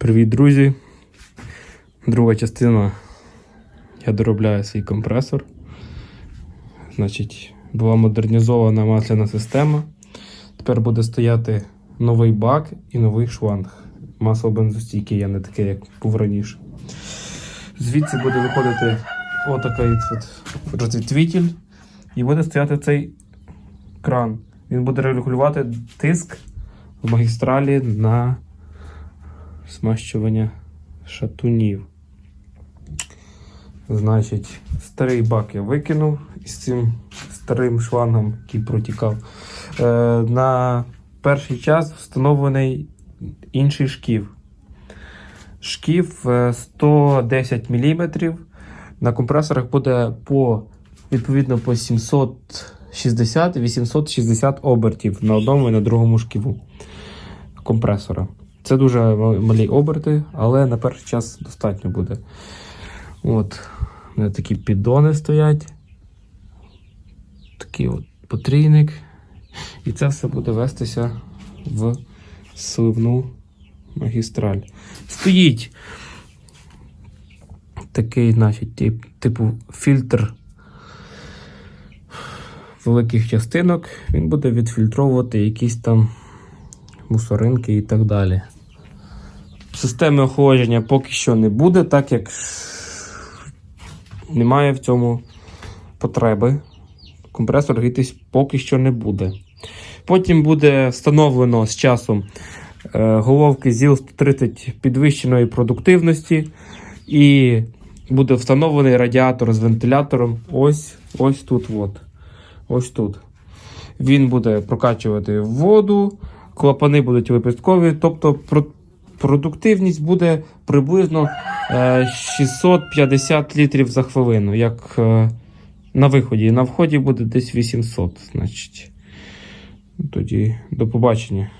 Привіт, друзі! Друга частина. Я доробляю свій компресор. Значить, була модернізована масляна система. Тепер буде стояти новий бак і новий шланг. Масло бензостійке я не таке, як був раніше. Звідси буде виходити отакий от розвідвітель. І буде стояти цей кран. Він буде регулювати тиск в магістралі на смащування шатунів. Значить, старий бак я викинув із цим старим шлангом, який протікав. Е, на перший час встановлений інший шків. Шків е, 110 мм. На компресорах буде по, відповідно по 760-860 обертів на одному і на другому шківу компресора. Це дуже малі оберти, але на перший час достатньо буде. От, такі піддони стоять. Такий от потрійник. І це все буде вестися в сливну магістраль. Стоїть такий, значить, тип, типу фільтр великих частинок. Він буде відфільтровувати якісь там мусоринки і так далі. Системи охолодження поки що не буде, так як немає в цьому потреби. Компресор грітись поки що не буде. Потім буде встановлено з часом е, головки ЗІЛ 130 підвищеної продуктивності. І буде встановлений радіатор з вентилятором. Ось ось тут. От. Ось тут. Він буде прокачувати воду, клапани будуть випадкові, тобто продуктивність буде приблизно е, 650 літрів за хвилину, як е, на виході. На вході буде десь 800. Значить. Тоді до побачення.